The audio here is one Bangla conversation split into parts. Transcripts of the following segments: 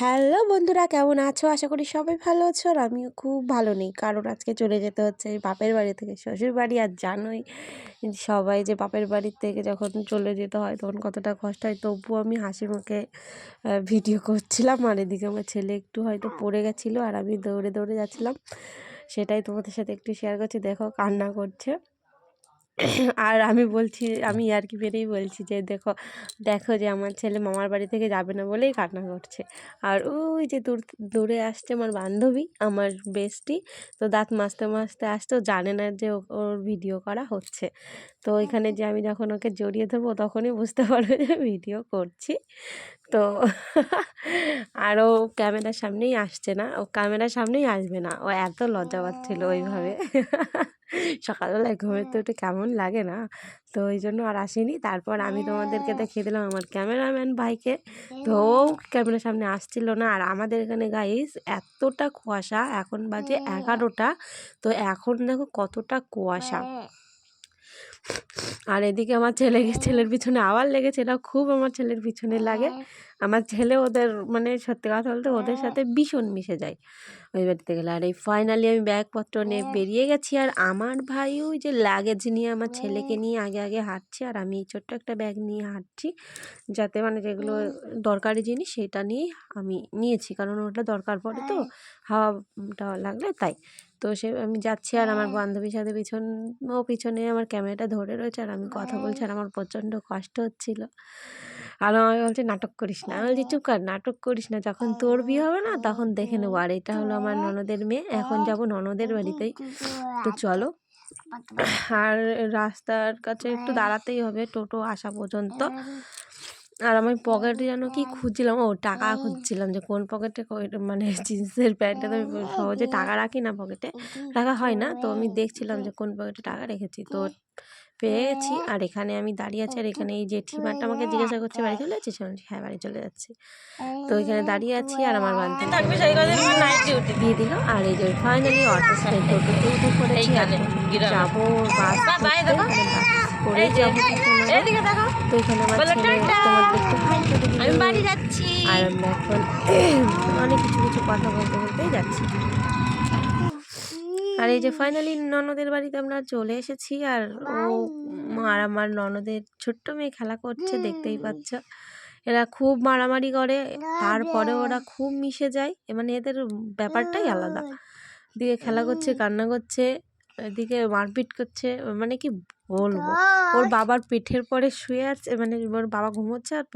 হ্যালো বন্ধুরা, কেমন আছো? আশা করি সবাই ভালো আছো আর আমিও খুব ভালো নেই। কারণ আজকে চলে যেতে হচ্ছে বাপের বাড়ি থেকে শ্বশুর বাড়ি আর জানোই সবাই যে বাপের বাড়ির থেকে যখন চলে যেতে হয় তখন কতটা কষ্ট হয়। তবুও আমি হাসি মুখে ভিডিও করছিলাম আর এদিকে আমার ছেলে একটু হয়তো পড়ে গেছিল আর আমি দৌড়ে দৌড়ে যাচ্ছিলাম। সেটাই তোমাদের সাথে একটু শেয়ার করছি। দেখো কান্না করছে। আর আমি বলছি, আমি আর কি বেরেই বলছি যে, দেখো দেখো যে আমার ছেলে মামার বাড়ি থেকে যাবে না বলেই কান্না করছে। আর ওই যে দূর, দূরে আসছে আমার বান্ধবী, আমার বেস্টি। তো দাঁত মাজতে আসতে ও জানে না যে ওর ভিডিও করা হচ্ছে। তো ওইখানে যে আমি যখন ওকে জড়িয়ে ধরবো, তখনই বুঝতে পারবে যে ভিডিও করছি। তো আর ও ক্যামেরার সামনেই আসছে না, ও ক্যামেরার সামনেই আসবে না। ও এত লজ্জা পাচ্ছিলো ওইভাবে। সকালবেলায় ঘুমের তো একটু কেমন লাগে না। তো ওই জন্য আর আসিনি। তারপর আমি তোমাদেরকে দেখিয়ে দিলাম আমার ক্যামেরাম্যান ভাইকে। তো ও ক্যামেরার সামনে আসছিল না। আর আমাদের এখানে গাইস এতটা কুয়াশা, এখন বাজে এগারোটা। তো এখন দেখো কতটা কুয়াশা। আর এদিকে আমার ছেলে ছেলের পিছনে আবার লেগেছে। এটা খুব আমার ছেলের পিছনে লাগে। আমার ছেলে ওদের মানে সত্যি কথা বলতে ওদের সাথে ভীষণ মিশে যায়। ওই বাড়িতে গেলে। আর এই ফাইনালি আমি ব্যাগপত্র নিয়ে বেরিয়ে গেছি। আর আমার ভাই ওই যে লাগেজ নিয়ে আমার ছেলেকে নিয়ে আগে আগে হাঁটছি। আর আমি ছোট্ট একটা ব্যাগ নিয়ে হাঁটছি। যাতে মানে যেগুলো দরকারি জিনিস সেটা নিয়েই আমি নিয়েছি। কারণ ওটা দরকার পড়ে তো। হাওয়াটা লাগলে তাই। তো সে আমি যাচ্ছি আর আমার বান্ধবীর সাথে পিছন ও পিছনে আমার ক্যামেরাটা ধরে রয়েছে। আর আমি কথা বলছি। আর আমার প্রচণ্ড কষ্ট হচ্ছিল। আর আমাকে বলছে নাটক করিস না। আমি বলছি চুপ কর নাটক করিস না। যখন তোর বিয়ে হবে না তখন দেখে নেব। আর এটা হলো আমার ননদের মেয়ে। এখন যাব ননদের বাড়িতেই। তো চলো। আর রাস্তার কাছে একটু দাঁড়াতেই হবে টোটো আসা পর্যন্ত। আর আমি পকেটে যেন কি খুঁজছিলাম ও টাকা খুঁজছিলাম যে কোন পকেটে মানে জিন্সের প্যান্টটা তো আমি সহজে টাকা রাখি না পকেটে। রাখা হয় না। তো আমি দেখছিলাম যে কোন পকেটে টাকা রেখেছি। তো পেয়েছি। আর এখানে আমি দাঁড়িয়ে আছি আর এখানে এই জেঠিমাটা আমাকে জিজ্ঞাসা করছে বাড়ি চলে যাচ্ছিস? হ্যাঁ বাড়ি চলে যাচ্ছি। তো এখানে দাঁড়িয়ে আছি আর আমার বান্ধবী দিয়ে দিল আর এই যে ফাইনালি অটো টোটোতে উঠে পড়েছি যাব বাস করে যাব তো এখানে আমার ছেলে তোমার দেখতে। আমি বাড়ি যাচ্ছি। আর আমরা এখন অনেক কিছু কিছু কথা বলতে বলতেই যাচ্ছি। আর এই যে ফাইনালি ননদের বাড়িতে আমরা চলে এসেছি আর ও আর আমার ননদের ছোট্ট মেয়ে খেলা করছে দেখতেই পাচ্ছ। এরা খুব মারামারি করে তারপরে ওরা খুব মিশে যায়। মানে এদের ব্যাপারটাই আলাদা। দিকে খেলা করছে কান্না করছে এদিকে মারপিট করছে মানে কি বলব। ওর বাবার পিঠের পরে শুয়ে আছে মানে ওর বাবা ঘুমোচ্ছে আর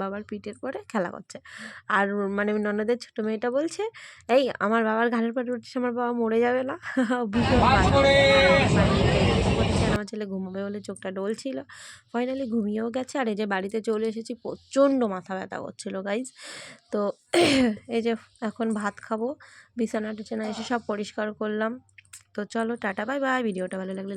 বাবার পিঠের পরে খেলা করছে। আর মানে ননদের ছোটো মেয়েটা বলছে এই আমার বাবার ঘাড়ের পরে উঠছে আমার বাবা মরে যাবে না। ভীষণ আমার ছেলে ঘুমাবে বলে চোখটা ডলছিল। ফাইনালি ঘুমিয়েও গেছে আর এই যে বাড়িতে চলে এসেছি প্রচণ্ড মাথা ব্যথা করছিল গাইজ তো এই যে এখন ভাত খাব বিছানা টিছানা এসে সব পরিষ্কার করলাম। তো চলো টাটা বাই বাই ভিডিওটা ভালো লাগলে